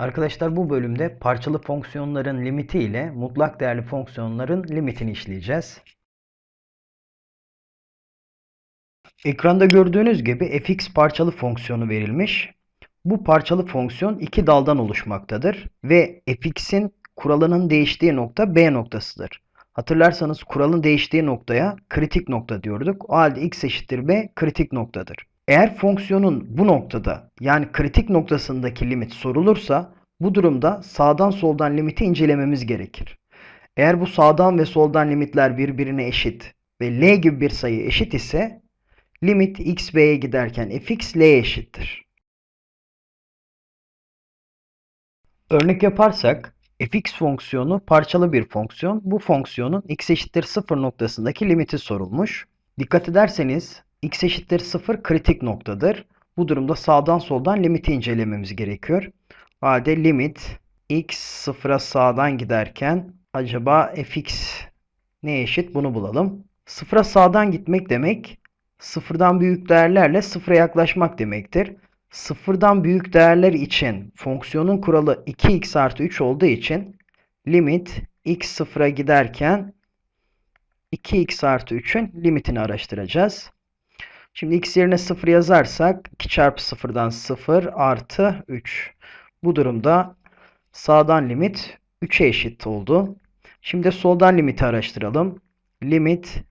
Arkadaşlar bu bölümde parçalı fonksiyonların limiti ile mutlak değerli fonksiyonların limitini işleyeceğiz. Ekranda gördüğünüz gibi fx parçalı fonksiyonu verilmiş. Bu parçalı fonksiyon iki daldan oluşmaktadır ve fx'in kuralının değiştiği nokta b noktasıdır. Hatırlarsanız kuralın değiştiği noktaya kritik nokta diyorduk. O halde x eşittir b kritik noktadır. Eğer fonksiyonun bu noktada yani kritik noktasındaki limit sorulursa bu durumda sağdan soldan limiti incelememiz gerekir. Eğer bu sağdan ve soldan limitler birbirine eşit ve l gibi bir sayı eşit ise limit x b'ye giderken fx l'ye eşittir. Örnek yaparsak fx fonksiyonu parçalı bir fonksiyon. Bu fonksiyonun x eşittir 0 noktasındaki limiti sorulmuş. Dikkat ederseniz x eşittir 0 kritik noktadır. Bu durumda sağdan soldan limiti incelememiz gerekiyor. O halde limit x sıfıra sağdan giderken acaba fx ne eşit bunu bulalım. Sıfıra sağdan gitmek demek sıfırdan büyük değerlerle sıfıra yaklaşmak demektir. Sıfırdan büyük değerler için fonksiyonun kuralı 2x artı 3 olduğu için limit x sıfıra giderken 2x artı 3'ün limitini araştıracağız. Şimdi x yerine 0 yazarsak 2 çarpı 0'dan 0 artı 3. Bu durumda sağdan limit 3'e eşit oldu. Şimdi soldan limiti araştıralım. Limit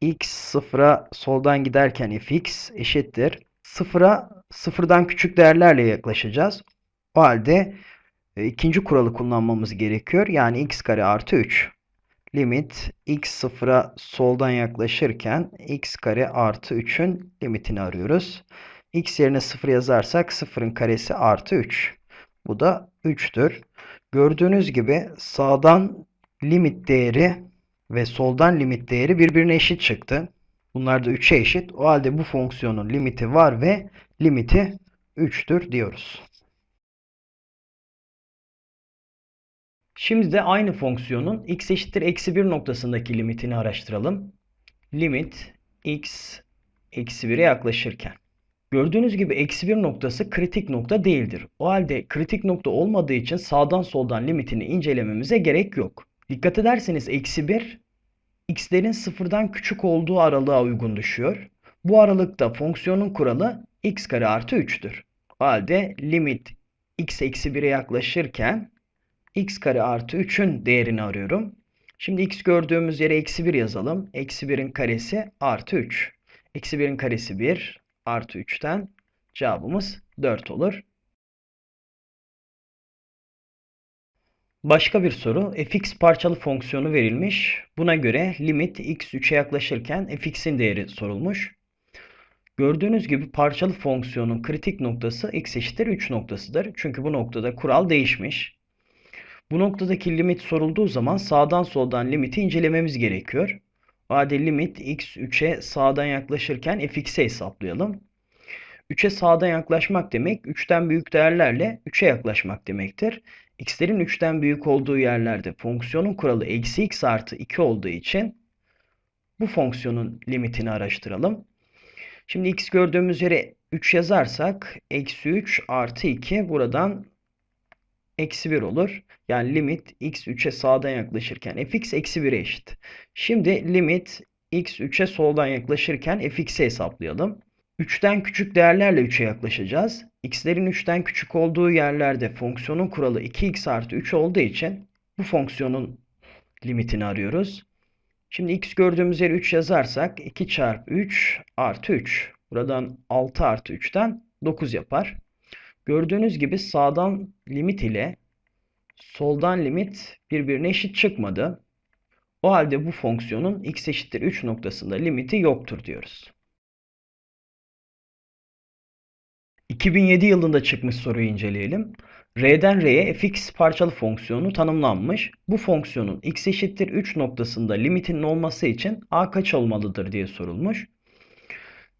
x sıfıra soldan giderken fx eşittir. Sıfıra sıfırdan küçük değerlerle yaklaşacağız. O halde e, ikinci kuralı kullanmamız gerekiyor. Yani x kare artı 3. Limit x sıfıra soldan yaklaşırken x kare artı 3'ün limitini arıyoruz. x yerine 0 yazarsak 0'ın karesi artı 3. Bu da 3'tür. Gördüğünüz gibi sağdan limit değeri ve soldan limit değeri birbirine eşit çıktı. Bunlar da 3'e eşit. O halde bu fonksiyonun limiti var ve limiti 3'tür diyoruz. Şimdi de aynı fonksiyonun x eşittir eksi 1 noktasındaki limitini araştıralım. Limit x eksi 1'e yaklaşırken. Gördüğünüz gibi eksi 1 noktası kritik nokta değildir. O halde kritik nokta olmadığı için sağdan soldan limitini incelememize gerek yok. Dikkat ederseniz eksi 1 x'lerin sıfırdan küçük olduğu aralığa uygun düşüyor. Bu aralıkta fonksiyonun kuralı x kare artı 3'tür. O halde limit x eksi 1'e yaklaşırken x kare artı 3'ün değerini arıyorum. Şimdi x gördüğümüz yere eksi 1 yazalım. Eksi 1'in karesi artı 3. Eksi 1'in karesi 1 artı 3'ten cevabımız 4 olur. Başka bir soru. fx parçalı fonksiyonu verilmiş. Buna göre limit x 3'e yaklaşırken fx'in değeri sorulmuş. Gördüğünüz gibi parçalı fonksiyonun kritik noktası x eşittir 3 noktasıdır. Çünkü bu noktada kural değişmiş. Bu noktadaki limit sorulduğu zaman sağdan soldan limiti incelememiz gerekiyor. O limit x 3'e sağdan yaklaşırken fx'e hesaplayalım. 3'e sağdan yaklaşmak demek 3'ten büyük değerlerle 3'e yaklaşmak demektir. x'lerin 3'ten büyük olduğu yerlerde fonksiyonun kuralı eksi x artı 2 olduğu için bu fonksiyonun limitini araştıralım. Şimdi x gördüğümüz yere 3 yazarsak eksi 3 artı 2 buradan eksi 1 olur. Yani limit x 3'e sağdan yaklaşırken fx eksi 1'e eşit. Şimdi limit x 3'e soldan yaklaşırken fx'i hesaplayalım. 3'ten küçük değerlerle 3'e yaklaşacağız. x'lerin 3'ten küçük olduğu yerlerde fonksiyonun kuralı 2x artı 3 olduğu için bu fonksiyonun limitini arıyoruz. Şimdi x gördüğümüz yere 3 yazarsak 2 çarpı 3 artı 3. Buradan 6 artı 3'ten 9 yapar. Gördüğünüz gibi sağdan limit ile soldan limit birbirine eşit çıkmadı. O halde bu fonksiyonun x eşittir 3 noktasında limiti yoktur diyoruz. 2007 yılında çıkmış soruyu inceleyelim. R'den R'ye fx parçalı fonksiyonu tanımlanmış. Bu fonksiyonun x eşittir 3 noktasında limitinin olması için a kaç olmalıdır diye sorulmuş.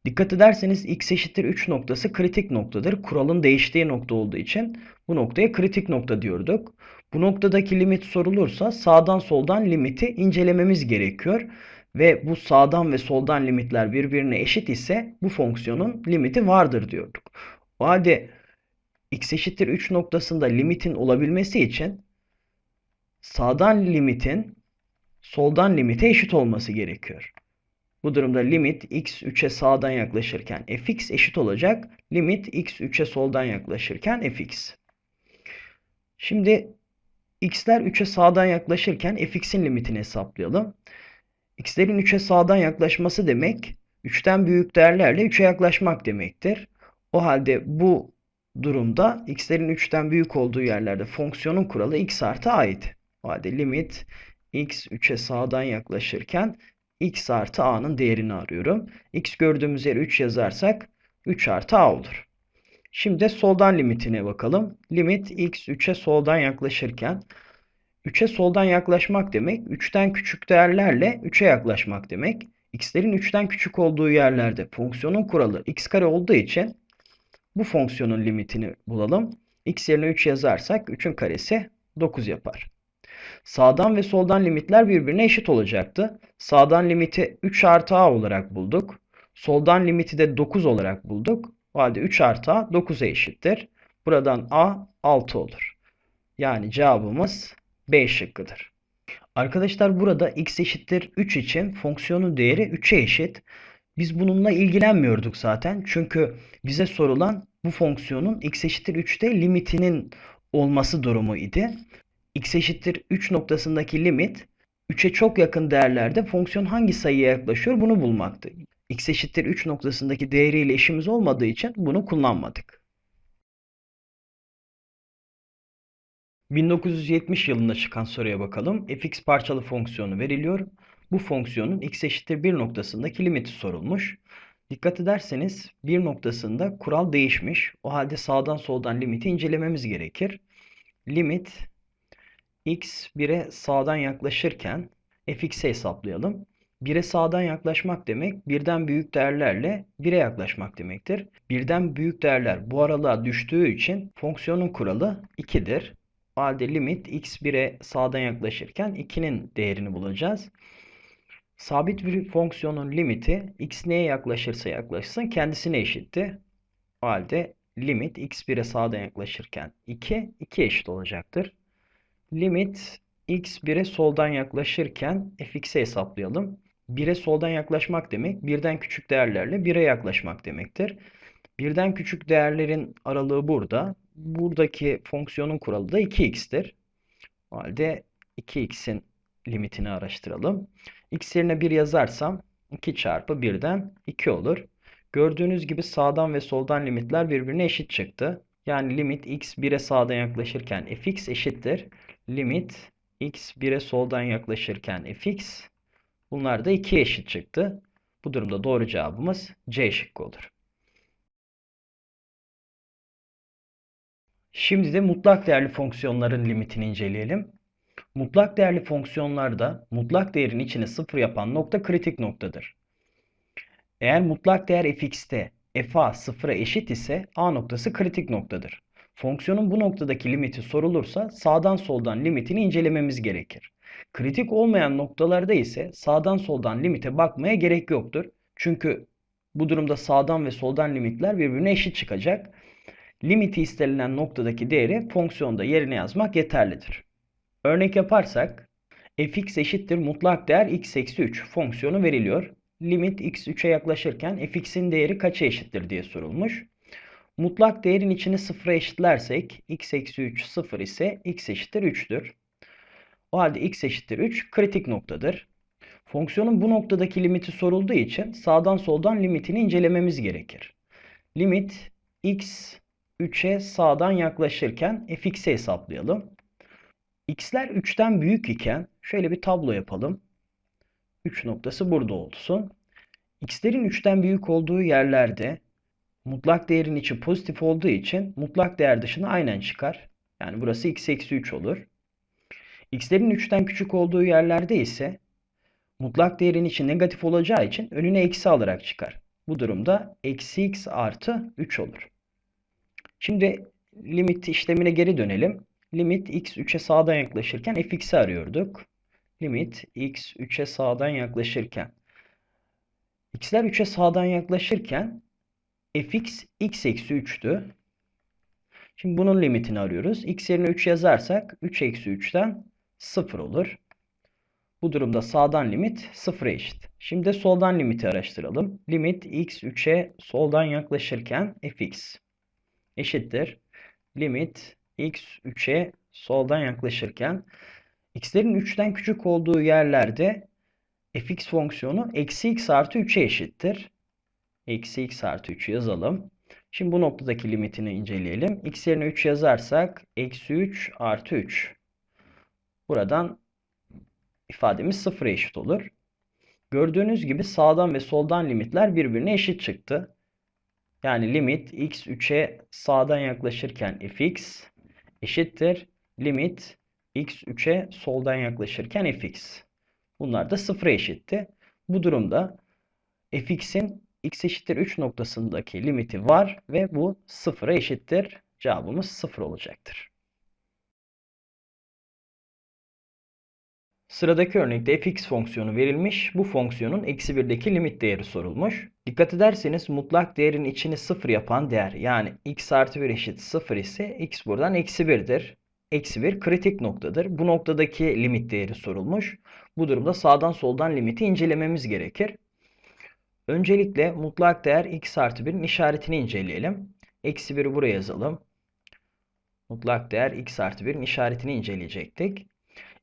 Dikkat ederseniz x eşittir 3 noktası kritik noktadır. Kuralın değiştiği nokta olduğu için bu noktaya kritik nokta diyorduk. Bu noktadaki limit sorulursa sağdan soldan limiti incelememiz gerekiyor. Ve bu sağdan ve soldan limitler birbirine eşit ise bu fonksiyonun limiti vardır diyorduk. O halde x eşittir 3 noktasında limitin olabilmesi için sağdan limitin soldan limite eşit olması gerekiyor. Bu durumda limit x 3'e sağdan yaklaşırken fx eşit olacak. Limit x 3'e soldan yaklaşırken fx. Şimdi x'ler 3'e sağdan yaklaşırken fx'in limitini hesaplayalım. x'lerin 3'e sağdan yaklaşması demek 3'ten büyük değerlerle 3'e yaklaşmak demektir. O halde bu durumda x'lerin 3'ten büyük olduğu yerlerde fonksiyonun kuralı x artı a'ydı. O halde limit x 3'e sağdan yaklaşırken x artı a'nın değerini arıyorum. x gördüğümüz yere 3 yazarsak 3 artı a olur. Şimdi soldan limitine bakalım. Limit x 3'e soldan yaklaşırken 3'e soldan yaklaşmak demek 3'ten küçük değerlerle 3'e yaklaşmak demek. x'lerin 3'ten küçük olduğu yerlerde fonksiyonun kuralı x kare olduğu için bu fonksiyonun limitini bulalım. x yerine 3 yazarsak 3'ün karesi 9 yapar. Sağdan ve soldan limitler birbirine eşit olacaktı. Sağdan limiti 3 artı a olarak bulduk. Soldan limiti de 9 olarak bulduk. O halde 3 artı a 9'a eşittir. Buradan a 6 olur. Yani cevabımız B şıkkıdır. Arkadaşlar burada x eşittir 3 için fonksiyonun değeri 3'e eşit. Biz bununla ilgilenmiyorduk zaten. Çünkü bize sorulan bu fonksiyonun x eşittir 3'te limitinin olması durumu idi. X eşittir 3 noktasındaki limit 3'e çok yakın değerlerde fonksiyon hangi sayıya yaklaşıyor bunu bulmaktı. x eşittir 3 noktasındaki değeriyle işimiz olmadığı için bunu kullanmadık. 1970 yılında çıkan soruya bakalım. fx parçalı fonksiyonu veriliyor. Bu fonksiyonun x eşittir 1 noktasındaki limiti sorulmuş. Dikkat ederseniz bir noktasında kural değişmiş. O halde sağdan soldan limiti incelememiz gerekir. Limit x 1'e sağdan yaklaşırken fx'i hesaplayalım. 1'e sağdan yaklaşmak demek birden büyük değerlerle 1'e yaklaşmak demektir. Birden büyük değerler bu aralığa düştüğü için fonksiyonun kuralı 2'dir. O halde limit x 1'e sağdan yaklaşırken 2'nin değerini bulacağız. Sabit bir fonksiyonun limiti x neye yaklaşırsa yaklaşsın kendisine eşitti. O halde limit x 1'e sağdan yaklaşırken 2, 2 eşit olacaktır. Limit x 1'e soldan yaklaşırken fx'i hesaplayalım. 1'e soldan yaklaşmak demek birden küçük değerlerle 1'e yaklaşmak demektir. Birden küçük değerlerin aralığı burada. Buradaki fonksiyonun kuralı da 2x'tir. O halde 2x'in limitini araştıralım. x yerine 1 yazarsam 2 çarpı 1'den 2 olur. Gördüğünüz gibi sağdan ve soldan limitler birbirine eşit çıktı. Yani limit x 1'e sağdan yaklaşırken fx eşittir. Limit x 1'e soldan yaklaşırken fx bunlar da 2'ye eşit çıktı. Bu durumda doğru cevabımız C şıkkı olur. Şimdi de mutlak değerli fonksiyonların limitini inceleyelim. Mutlak değerli fonksiyonlarda mutlak değerin içine sıfır yapan nokta kritik noktadır. Eğer mutlak değer fx'te fa sıfıra eşit ise a noktası kritik noktadır. Fonksiyonun bu noktadaki limiti sorulursa sağdan soldan limitini incelememiz gerekir. Kritik olmayan noktalarda ise sağdan soldan limite bakmaya gerek yoktur. Çünkü bu durumda sağdan ve soldan limitler birbirine eşit çıkacak. Limiti istenilen noktadaki değeri fonksiyonda yerine yazmak yeterlidir. Örnek yaparsak fx eşittir mutlak değer x eksi 3 fonksiyonu veriliyor. Limit x 3'e yaklaşırken fx'in değeri kaça eşittir diye sorulmuş. Mutlak değerin içini sıfıra eşitlersek x eksi 3 sıfır ise x eşittir 3'tür. O halde x eşittir 3 kritik noktadır. Fonksiyonun bu noktadaki limiti sorulduğu için sağdan soldan limitini incelememiz gerekir. Limit x 3'e sağdan yaklaşırken fx'i hesaplayalım. x'ler 3'ten büyük iken şöyle bir tablo yapalım. 3 noktası burada olsun. x'lerin 3'ten büyük olduğu yerlerde mutlak değerin içi pozitif olduğu için mutlak değer dışına aynen çıkar. Yani burası x eksi 3 olur. x'lerin 3'ten küçük olduğu yerlerde ise mutlak değerin içi negatif olacağı için önüne eksi alarak çıkar. Bu durumda eksi x artı 3 olur. Şimdi limit işlemine geri dönelim. Limit x 3'e sağdan yaklaşırken fx'i arıyorduk. Limit x 3'e sağdan yaklaşırken. x'ler 3'e sağdan yaklaşırken fx x eksi 3'tü. Şimdi bunun limitini arıyoruz. x yerine 3 yazarsak 3 eksi 3'ten 0 olur. Bu durumda sağdan limit 0'a eşit. Şimdi de soldan limiti araştıralım. Limit x 3'e soldan yaklaşırken fx eşittir. Limit x 3'e soldan yaklaşırken x'lerin 3'ten küçük olduğu yerlerde fx fonksiyonu eksi x artı 3'e eşittir. Eksi x artı 3 yazalım. Şimdi bu noktadaki limitini inceleyelim. x yerine 3 yazarsak eksi 3 artı 3. Buradan ifademiz sıfıra eşit olur. Gördüğünüz gibi sağdan ve soldan limitler birbirine eşit çıktı. Yani limit x 3'e sağdan yaklaşırken fx eşittir. Limit x 3'e soldan yaklaşırken fx. Bunlar da sıfıra eşitti. Bu durumda fx'in x eşittir 3 noktasındaki limiti var ve bu sıfıra eşittir. Cevabımız sıfır olacaktır. Sıradaki örnekte fx fonksiyonu verilmiş. Bu fonksiyonun eksi 1'deki limit değeri sorulmuş. Dikkat ederseniz mutlak değerin içini 0 yapan değer yani x artı 1 eşit 0 ise x buradan eksi 1'dir. Eksi 1 kritik noktadır. Bu noktadaki limit değeri sorulmuş. Bu durumda sağdan soldan limiti incelememiz gerekir. Öncelikle mutlak değer x artı 1'in işaretini inceleyelim. Eksi 1'i buraya yazalım. Mutlak değer x artı 1'in işaretini inceleyecektik.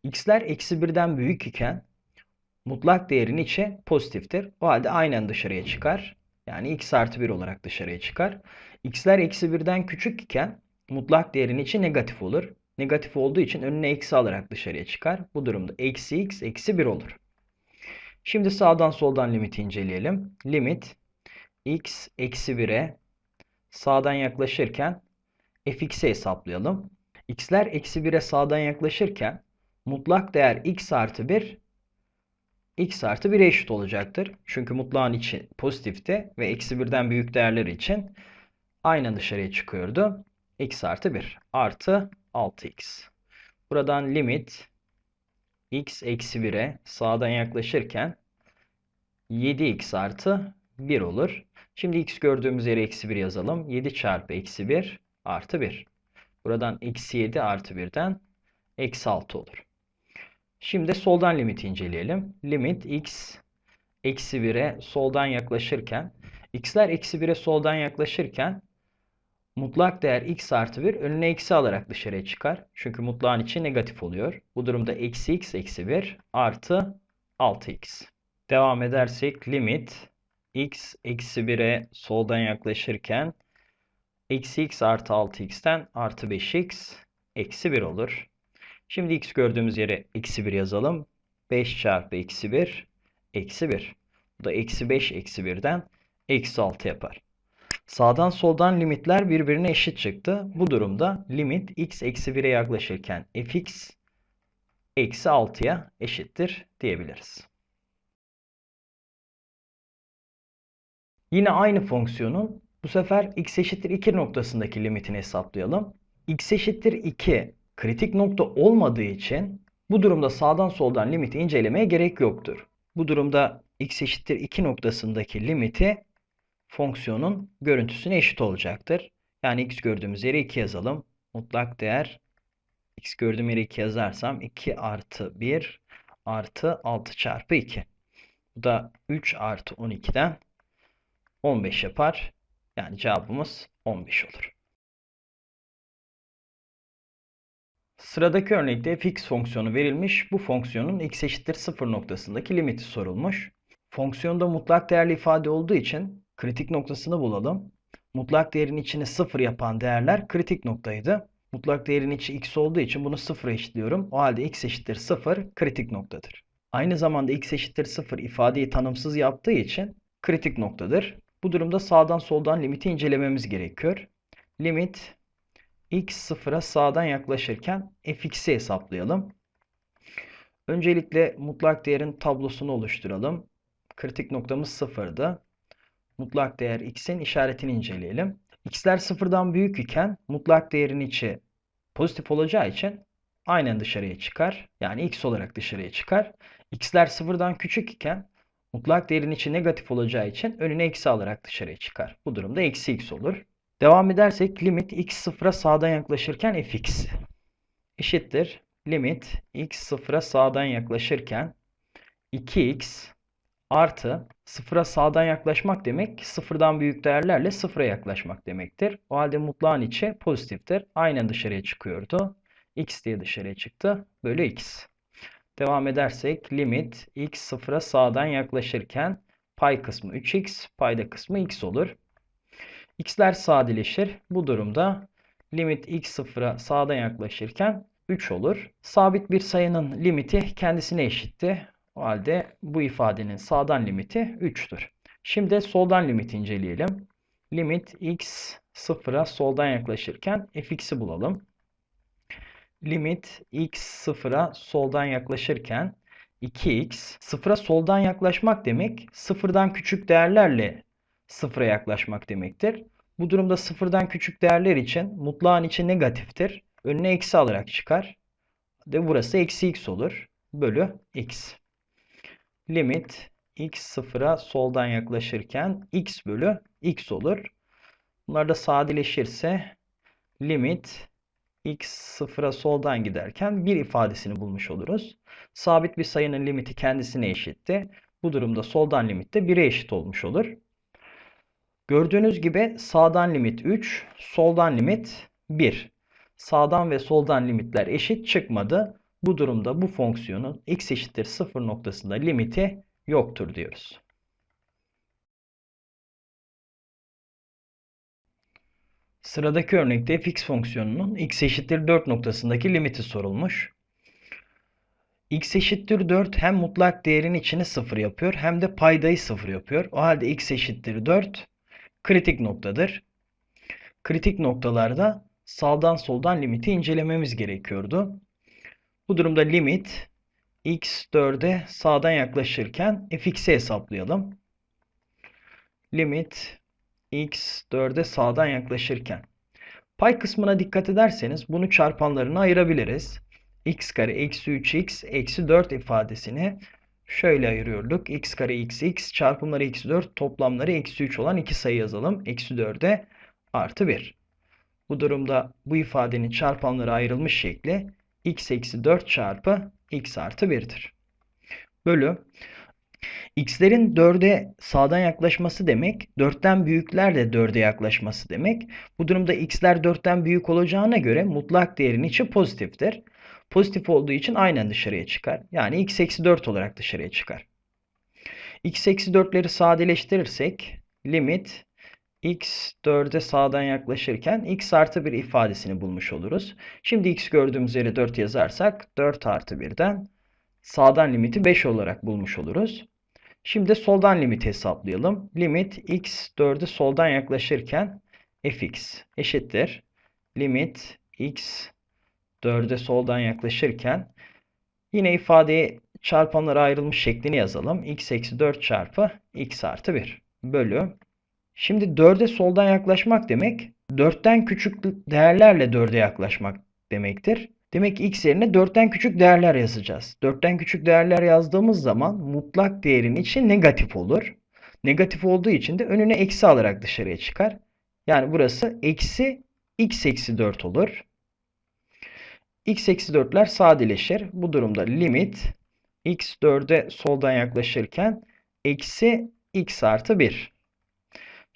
x'ler eksi 1'den büyük iken mutlak değerin içi pozitiftir. O halde aynen dışarıya çıkar. Yani x artı 1 olarak dışarıya çıkar. x'ler eksi 1'den küçük iken mutlak değerin içi negatif olur. Negatif olduğu için önüne eksi alarak dışarıya çıkar. Bu durumda eksi x eksi 1 olur. Şimdi sağdan soldan limiti inceleyelim. Limit x eksi 1'e sağdan yaklaşırken fx'i hesaplayalım. x'ler eksi 1'e sağdan yaklaşırken mutlak değer x artı 1 x artı 1'e eşit olacaktır. Çünkü mutlağın içi pozitifti ve eksi 1'den büyük değerler için aynen dışarıya çıkıyordu. x artı 1 artı 6x. Buradan limit x eksi 1'e sağdan yaklaşırken 7x artı 1 olur. Şimdi x gördüğümüz yere eksi 1 yazalım. 7 çarpı eksi 1 artı 1. Buradan eksi 7 artı 1'den eksi 6 olur. Şimdi soldan limiti inceleyelim. Limit x eksi 1'e soldan yaklaşırken x'ler eksi 1'e soldan yaklaşırken mutlak değer x artı 1 önüne eksi alarak dışarıya çıkar. Çünkü mutlağın içi negatif oluyor. Bu durumda eksi x eksi 1 artı 6x. Devam edersek limit x eksi 1'e soldan yaklaşırken eksi x artı 6x'ten artı 5x eksi 1 olur. Şimdi x gördüğümüz yere eksi 1 yazalım. 5 çarpı eksi 1 eksi 1. Bu da eksi 5 eksi 1'den eksi 6 yapar. Sağdan soldan limitler birbirine eşit çıktı. Bu durumda limit x eksi 1'e yaklaşırken fx eksi 6'ya eşittir diyebiliriz. Yine aynı fonksiyonun bu sefer x eşittir 2 noktasındaki limitini hesaplayalım. x eşittir 2 kritik nokta olmadığı için bu durumda sağdan soldan limiti incelemeye gerek yoktur. Bu durumda x eşittir 2 noktasındaki limiti fonksiyonun görüntüsüne eşit olacaktır. Yani x gördüğümüz yere 2 yazalım. Mutlak değer x gördüğüm yere 2 yazarsam 2 artı 1 artı 6 çarpı 2. Bu da 3 artı 12'den 15 yapar. Yani cevabımız 15 olur. Sıradaki örnekte fx fonksiyonu verilmiş. Bu fonksiyonun x eşittir 0 noktasındaki limiti sorulmuş. Fonksiyonda mutlak değerli ifade olduğu için kritik noktasını bulalım. Mutlak değerin içini 0 yapan değerler kritik noktaydı. Mutlak değerin içi x olduğu için bunu 0'a eşitliyorum. O halde x eşittir 0 kritik noktadır. Aynı zamanda x eşittir 0 ifadeyi tanımsız yaptığı için kritik noktadır. Bu durumda sağdan soldan limiti incelememiz gerekiyor. Limit x sıfıra sağdan yaklaşırken fx'i hesaplayalım. Öncelikle mutlak değerin tablosunu oluşturalım. Kritik noktamız sıfırdı. Mutlak değer x'in işaretini inceleyelim. x'ler sıfırdan büyük iken mutlak değerin içi pozitif olacağı için aynen dışarıya çıkar. Yani x olarak dışarıya çıkar. x'ler sıfırdan küçük iken mutlak değerin içi negatif olacağı için önüne eksi alarak dışarıya çıkar. Bu durumda eksi x olur. Devam edersek limit x sıfıra sağdan yaklaşırken fx eşittir. Limit x sıfıra sağdan yaklaşırken 2x artı sıfıra sağdan yaklaşmak demek sıfırdan büyük değerlerle sıfıra yaklaşmak demektir. O halde mutlağın içi pozitiftir. Aynen dışarıya çıkıyordu. x diye dışarıya çıktı. Bölü x. Devam edersek limit x sıfıra sağdan yaklaşırken pay kısmı 3x, payda kısmı x olur. x'ler sadeleşir. Bu durumda limit x sıfıra sağdan yaklaşırken 3 olur. Sabit bir sayının limiti kendisine eşitti. O halde bu ifadenin sağdan limiti 3'tür. Şimdi soldan limiti inceleyelim. Limit x sıfıra soldan yaklaşırken fx'i bulalım. Limit x sıfıra soldan yaklaşırken 2x sıfıra soldan yaklaşmak demek sıfırdan küçük değerlerle sıfıra yaklaşmak demektir. Bu durumda sıfırdan küçük değerler için mutlağın içi negatiftir. Önüne eksi alarak çıkar. De burası eksi x olur. Bölü x. Limit x sıfıra soldan yaklaşırken x bölü x olur. Bunlar da sadeleşirse limit x sıfıra soldan giderken bir ifadesini bulmuş oluruz. Sabit bir sayının limiti kendisine eşitti. Bu durumda soldan limit de 1'e eşit olmuş olur. Gördüğünüz gibi sağdan limit 3, soldan limit 1. Sağdan ve soldan limitler eşit çıkmadı. Bu durumda bu fonksiyonun x eşittir 0 noktasında limiti yoktur diyoruz. Sıradaki örnekte fx fonksiyonunun x eşittir 4 noktasındaki limiti sorulmuş. x eşittir 4 hem mutlak değerin içini 0 yapıyor hem de paydayı 0 yapıyor. O halde x eşittir 4 kritik noktadır. Kritik noktalarda sağdan soldan limiti incelememiz gerekiyordu. Bu durumda limit x 4'e sağdan yaklaşırken fx'i hesaplayalım. Limit x 4'e sağdan yaklaşırken. Pay kısmına dikkat ederseniz bunu çarpanlarına ayırabiliriz. x kare eksi 3x eksi 4 ifadesini şöyle ayırıyorduk. x kare x x çarpımları eksi 4 toplamları eksi 3 olan iki sayı yazalım. Eksi 4'e artı 1. Bu durumda bu ifadenin çarpanları ayrılmış şekli x eksi 4 çarpı x artı 1'dir. Bölü x'lerin 4'e sağdan yaklaşması demek 4'ten büyükler de 4'e yaklaşması demek. Bu durumda x'ler 4'ten büyük olacağına göre mutlak değerin içi pozitiftir. Pozitif olduğu için aynen dışarıya çıkar. Yani x eksi 4 olarak dışarıya çıkar. x eksi 4'leri sadeleştirirsek limit x 4'e sağdan yaklaşırken x artı 1 ifadesini bulmuş oluruz. Şimdi x gördüğümüz yere 4 yazarsak 4 artı 1'den sağdan limiti 5 olarak bulmuş oluruz. Şimdi soldan limiti hesaplayalım. Limit x 4'e soldan yaklaşırken fx eşittir. Limit x 4'e soldan yaklaşırken yine ifadeyi çarpanlara ayrılmış şeklini yazalım. x eksi 4 çarpı x artı 1 bölü. Şimdi 4'e soldan yaklaşmak demek 4'ten küçük değerlerle 4'e yaklaşmak demektir. Demek ki x yerine 4'ten küçük değerler yazacağız. 4'ten küçük değerler yazdığımız zaman mutlak değerin içi negatif olur. Negatif olduğu için de önüne eksi alarak dışarıya çıkar. Yani burası eksi x eksi 4 olur. x eksi 4'ler sadeleşir. Bu durumda limit x 4'e soldan yaklaşırken eksi x artı 1.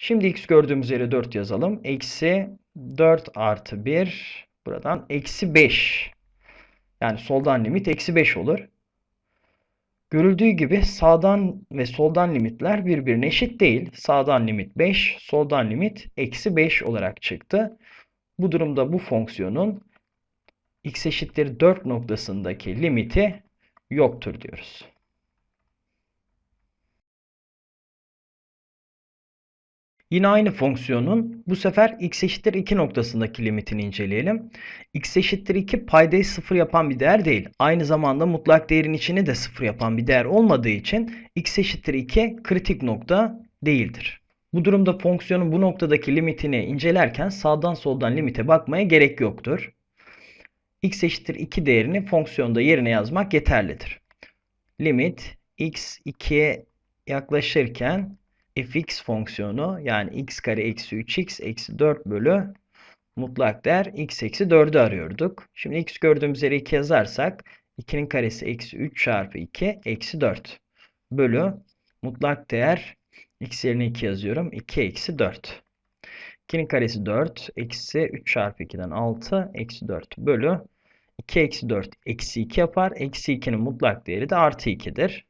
Şimdi x gördüğümüz yere 4 yazalım. Eksi 4 artı 1 Buradan eksi 5. Yani soldan limit eksi 5 olur. Görüldüğü gibi sağdan ve soldan limitler birbirine eşit değil. Sağdan limit 5, soldan limit eksi 5 olarak çıktı. Bu durumda bu fonksiyonun x eşittir 4 noktasındaki limiti yoktur diyoruz. Yine aynı fonksiyonun bu sefer x eşittir 2 noktasındaki limitini inceleyelim. x eşittir 2 paydayı 0 yapan bir değer değil. Aynı zamanda mutlak değerin içini de 0 yapan bir değer olmadığı için x eşittir 2 kritik nokta değildir. Bu durumda fonksiyonun bu noktadaki limitini incelerken sağdan soldan limite bakmaya gerek yoktur. x eşittir 2 değerini fonksiyonda yerine yazmak yeterlidir. Limit x 2'ye yaklaşırken fx fonksiyonu yani x kare eksi 3x eksi 4 bölü mutlak değer x eksi 4'ü arıyorduk. Şimdi x gördüğümüz yere 2 yazarsak 2'nin karesi eksi 3 çarpı 2 eksi 4 bölü mutlak değer x yerine 2 yazıyorum. 2 eksi 4. 2'nin karesi 4 eksi 3 çarpı 2'den 6 eksi 4 bölü 2 eksi 4 eksi 2 yapar. Eksi 2'nin mutlak değeri de artı 2'dir.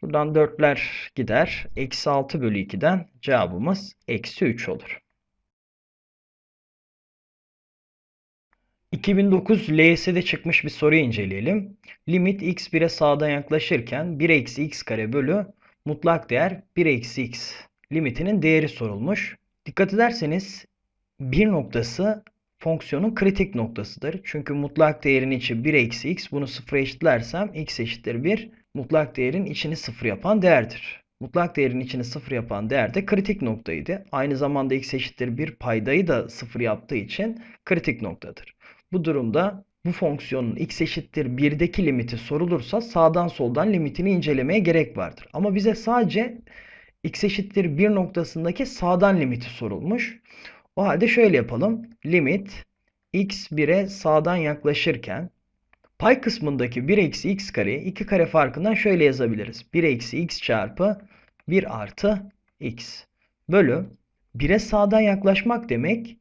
Şuradan 4'ler gider. Eksi 6 bölü 2'den cevabımız eksi 3 olur. 2009 LYS'de çıkmış bir soruyu inceleyelim. Limit x 1'e sağdan yaklaşırken 1 eksi x kare bölü mutlak değer 1 eksi x limitinin değeri sorulmuş. Dikkat ederseniz bir noktası fonksiyonun kritik noktasıdır. Çünkü mutlak değerin içi 1 eksi x bunu sıfıra eşitlersem x eşittir 1 mutlak değerin içini sıfır yapan değerdir. Mutlak değerin içini sıfır yapan değer de kritik noktaydı. Aynı zamanda x eşittir 1 paydayı da sıfır yaptığı için kritik noktadır. Bu durumda bu fonksiyonun x eşittir 1'deki limiti sorulursa sağdan soldan limitini incelemeye gerek vardır. Ama bize sadece x eşittir 1 noktasındaki sağdan limiti sorulmuş. O halde şöyle yapalım. Limit x 1'e sağdan yaklaşırken pay kısmındaki 1 eksi x kareyi 2 kare farkından şöyle yazabiliriz. 1 eksi x çarpı 1 artı x bölü 1'e sağdan yaklaşmak demek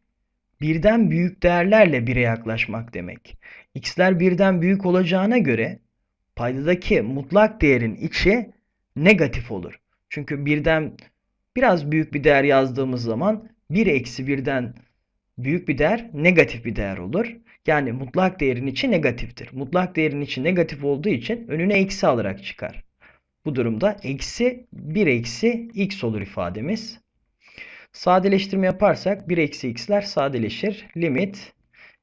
birden büyük değerlerle 1'e yaklaşmak demek. x'ler birden büyük olacağına göre paydadaki mutlak değerin içi negatif olur. Çünkü birden biraz büyük bir değer yazdığımız zaman 1 eksi 1'den büyük bir değer negatif bir değer olur. Yani mutlak değerin içi negatiftir. Mutlak değerin içi negatif olduğu için önüne eksi alarak çıkar. Bu durumda eksi 1 eksi x olur ifademiz. Sadeleştirme yaparsak 1 eksi x'ler sadeleşir. Limit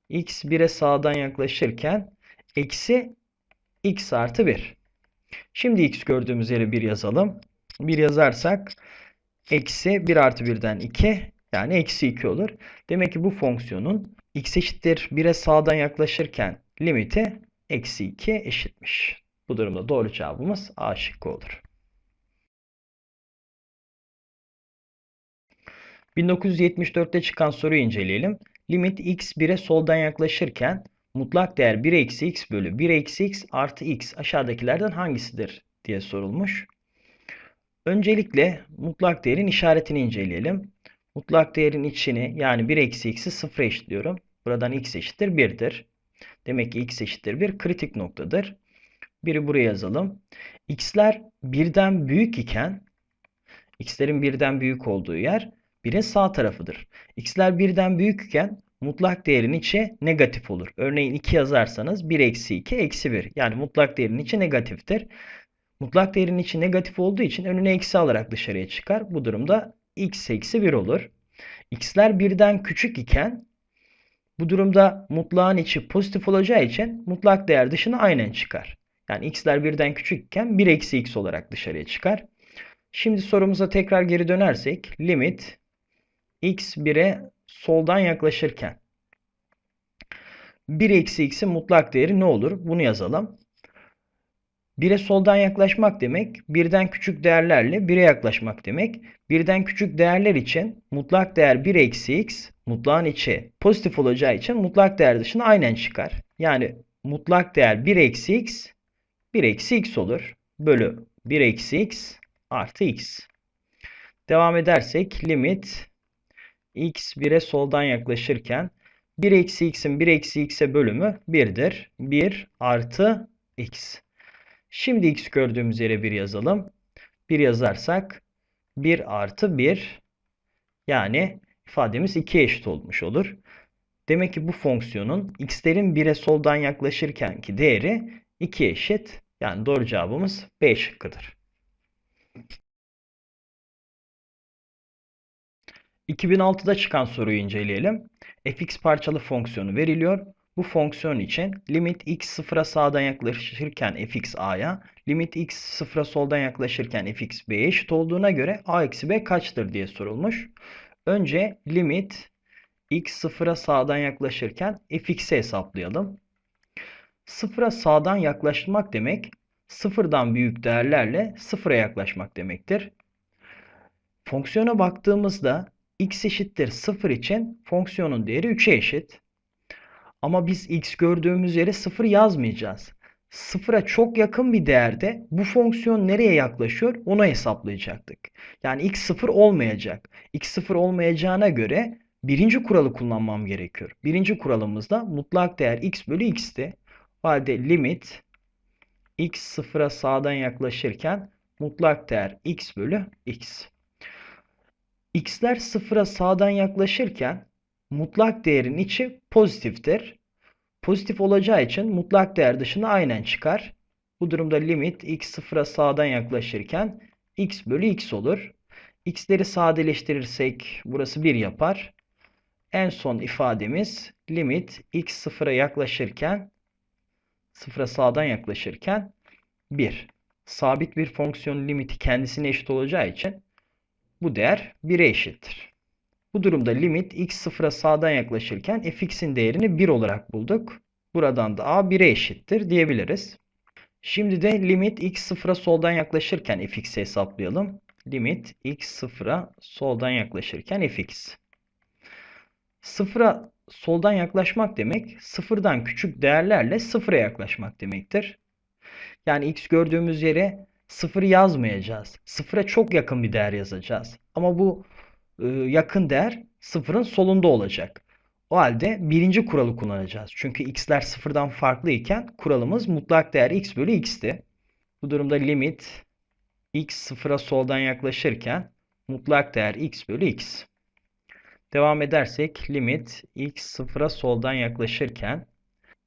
x 1'e sağdan yaklaşırken eksi x artı 1. Şimdi x gördüğümüz yere 1 yazalım. 1 yazarsak eksi 1 artı 1'den 2 yani eksi 2 olur. Demek ki bu fonksiyonun x eşittir 1'e sağdan yaklaşırken limiti eksi 2 eşitmiş. Bu durumda doğru cevabımız A şıkkı olur. 1974'te çıkan soruyu inceleyelim. Limit x 1'e soldan yaklaşırken mutlak değer 1 eksi x bölü 1 eksi x artı x aşağıdakilerden hangisidir diye sorulmuş. Öncelikle mutlak değerin işaretini inceleyelim. Mutlak değerin içini yani 1 eksi x'i 0 eşitliyorum. Buradan x eşittir 1'dir. Demek ki x eşittir 1 kritik noktadır. Biri buraya yazalım. x'ler birden büyük iken x'lerin birden büyük olduğu yer 1'in sağ tarafıdır. x'ler birden büyük iken mutlak değerin içi negatif olur. Örneğin 2 yazarsanız 1 eksi 2 eksi 1. Yani mutlak değerin içi negatiftir. Mutlak değerin içi negatif olduğu için önüne eksi alarak dışarıya çıkar. Bu durumda x eksi 1 olur. x'ler birden küçük iken bu durumda mutlağın içi pozitif olacağı için mutlak değer dışına aynen çıkar. Yani x'ler birden küçükken 1 eksi x olarak dışarıya çıkar. Şimdi sorumuza tekrar geri dönersek limit x 1'e soldan yaklaşırken 1 eksi x'in mutlak değeri ne olur? Bunu yazalım. 1'e soldan yaklaşmak demek birden küçük değerlerle 1'e yaklaşmak demek. Birden küçük değerler için mutlak değer 1 eksi x mutlağın içi pozitif olacağı için mutlak değer dışına aynen çıkar. Yani mutlak değer 1 eksi x 1 eksi x olur. Bölü 1 eksi x artı x. Devam edersek limit x 1'e soldan yaklaşırken 1 eksi x'in 1 eksi x'e bölümü 1'dir. 1 artı x. Şimdi x gördüğümüz yere 1 yazalım. 1 yazarsak 1 artı 1 yani ifademiz 2 eşit olmuş olur. Demek ki bu fonksiyonun x'lerin 1'e soldan yaklaşırkenki değeri 2 eşit. Yani doğru cevabımız B şıkkıdır. 2006'da çıkan soruyu inceleyelim. fx parçalı fonksiyonu veriliyor. Bu fonksiyon için limit x sıfıra sağdan yaklaşırken fx a'ya, limit x sıfıra soldan yaklaşırken fx b'ye eşit olduğuna göre a eksi b kaçtır diye sorulmuş. Önce limit x sıfıra sağdan yaklaşırken fx'i hesaplayalım. Sıfıra sağdan yaklaşmak demek sıfırdan büyük değerlerle sıfıra yaklaşmak demektir. Fonksiyona baktığımızda x eşittir 0 için fonksiyonun değeri 3'e eşit. Ama biz x gördüğümüz yere 0 yazmayacağız. 0'a çok yakın bir değerde bu fonksiyon nereye yaklaşıyor onu hesaplayacaktık. Yani x 0 olmayacak. x 0 olmayacağına göre birinci kuralı kullanmam gerekiyor. Birinci kuralımızda mutlak değer x bölü x'ti. O halde limit x sıfıra sağdan yaklaşırken mutlak değer x bölü x. x'ler sıfıra sağdan yaklaşırken mutlak değerin içi pozitiftir. Pozitif olacağı için mutlak değer dışına aynen çıkar. Bu durumda limit x sıfıra sağdan yaklaşırken x bölü x olur. x'leri sadeleştirirsek burası 1 yapar. En son ifademiz limit x sıfıra yaklaşırken sıfıra sağdan yaklaşırken 1. Sabit bir fonksiyon limiti kendisine eşit olacağı için bu değer 1'e eşittir. Bu durumda limit x sıfıra sağdan yaklaşırken fx'in değerini 1 olarak bulduk. Buradan da a 1'e eşittir diyebiliriz. Şimdi de limit x sıfıra soldan yaklaşırken fx'i hesaplayalım. Limit x sıfıra soldan yaklaşırken fx. Sıfıra soldan yaklaşmak demek sıfırdan küçük değerlerle sıfıra yaklaşmak demektir. Yani x gördüğümüz yere sıfır yazmayacağız. Sıfıra çok yakın bir değer yazacağız. Ama bu yakın değer sıfırın solunda olacak. O halde birinci kuralı kullanacağız. Çünkü x'ler sıfırdan farklı iken kuralımız mutlak değer x bölü x'ti. Bu durumda limit x sıfıra soldan yaklaşırken mutlak değer x bölü x. Devam edersek limit x sıfıra soldan yaklaşırken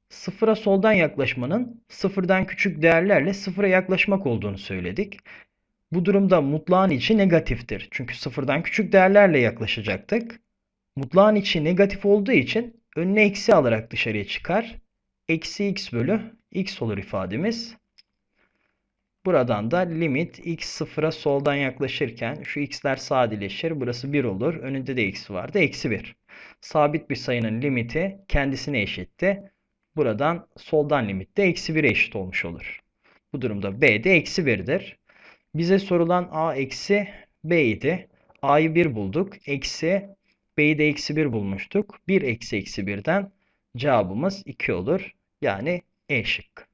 sıfıra soldan yaklaşmanın sıfırdan küçük değerlerle sıfıra yaklaşmak olduğunu söyledik. Bu durumda mutlağın içi negatiftir. Çünkü sıfırdan küçük değerlerle yaklaşacaktık. Mutlağın içi negatif olduğu için önüne eksi alarak dışarıya çıkar. Eksi x bölü x olur ifademiz. Buradan da limit x sıfıra soldan yaklaşırken şu x'ler sadeleşir. Burası 1 olur. Önünde de x vardı. Eksi 1. Sabit bir sayının limiti kendisine eşitti. Buradan soldan limit de eksi 1'e eşit olmuş olur. Bu durumda b de eksi 1'dir. Bize sorulan a eksi b idi. a'yı 1 bulduk. Eksi b'yi de eksi 1 bulmuştuk. 1 eksi eksi 1'den cevabımız 2 olur. Yani e şıkkı.